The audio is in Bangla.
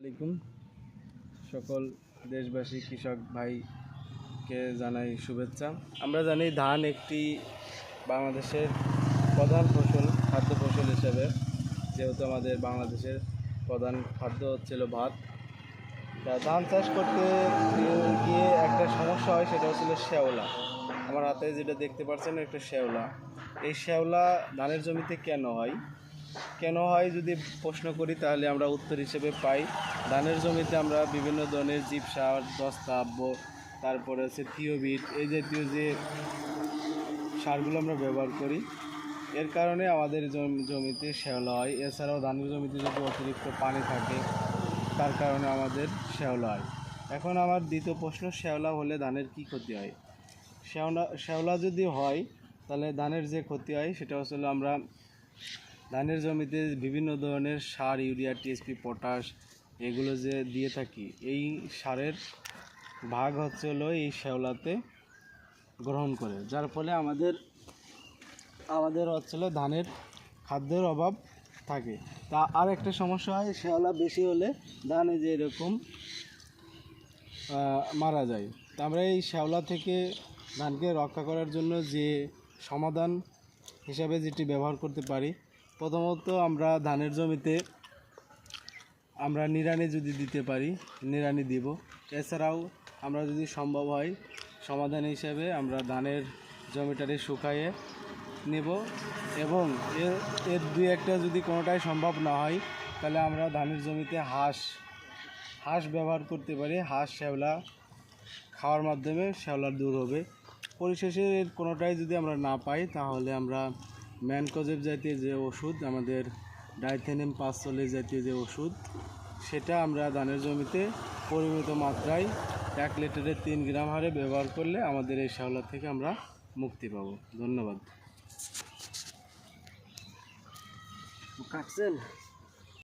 আলাইকুম। সকল দেশবাসী, কৃষক ভাইকে জানাই শুভেচ্ছা। আমরা জানি ধান একটি বাংলাদেশের প্রধান ফসল, খাদ্য ফসল হিসেবে। যেহেতু আমাদের বাংলাদেশের প্রধান খাদ্য হচ্ছিল ভাত। তা ধান চাষ করতে গিয়ে একটা সমস্যা হয়, সেটা হচ্ছিল শ্যাওলা। আমার হাতে যেটা দেখতে পাচ্ছেন, একটা শ্যাওলা। এই শ্যাওলা ধানের জমিতে কেন হয়? কেন হয় যদি প্রশ্ন করি, তাহলে আমরা উত্তর হিসেবে পাই। ধানের জমিতে আমরা বিভিন্ন ধরনের জীব সার দস্তাব্য তারপরে হচ্ছে থিওবিট এই জাতীয় যে সারগুলো আমরা ব্যবহার করি, এর কারণে আমাদের জমিতে শ্যাওলা হয়। এছাড়াও ধানের জমিতে যদি অতিরিক্ত পানি থাকে, তার কারণে আমাদের শ্যাওলা হয়। এখন আমার দ্বিতীয় প্রশ্ন শ্যাওলা হলে ধানের কি ক্ষতি হয়? শ্যাওলা শ্যাওলা যদি হয়, তাহলে ধানের যে ক্ষতি হয়, সেটা হচ্ছে আমরা ধানের জমিতে বিভিন্ন ধরনের সার, ইউরিয়া, টিএসপি, পটাশ এগুলো যে দিয়ে থাকি, এই সারের ভাগ হচ্ছে হলো এই শ্যাওলাতে গ্রহণ করে, যার ফলে আমাদের আমাদের হচ্ছে ধানের খাদ্যের অভাব থাকে। তা আর একটা সমস্যা হয়, শ্যাওলা বেশি হলে ধানে যে এরকম মারা যায়। তা আমরা এই শ্যাওলা থেকে ধানকে রক্ষা করার জন্য যে সমাধান হিসাবে যেটি ব্যবহার করতে পারি প্রথমত আমরা ধানের জমিতে আমরা নিড়ানি যদি দিতে পারি, নিড়ানি দিব। এছাড়াও আমরা যদি সম্ভব হয়, সমাধান হিসাবে আমরা ধানের জমিটারে শুকাইয়ে নেব এবং এর এর দুই একটা যদি কোনোটাই সম্ভব না হয়, তাহলে আমরা ধানের জমিতে হাঁস হাঁস ব্যবহার করতে পারি। হাঁস, শ্যাওলা খাওয়ার মাধ্যমে শ্যাওলা দূর হবে। পরিশেষে এর কোনোটাই যদি আমরা না পাই, তাহলে আমরা ম্যানকোজেব জাতীয় যে ওষুধ, আমাদের ডাইথেনিম পাঁচ চল্লিশ জাতীয় যে ওষুধ, সেটা আমরা ধানের জমিতে পরিমিত মাত্রায় এক লিটারে তিন গ্রাম হারে ব্যবহার করলে আমাদের এই শ্যাওলা থেকে আমরা মুক্তি পাবো। ধন্যবাদ। কাটছেন?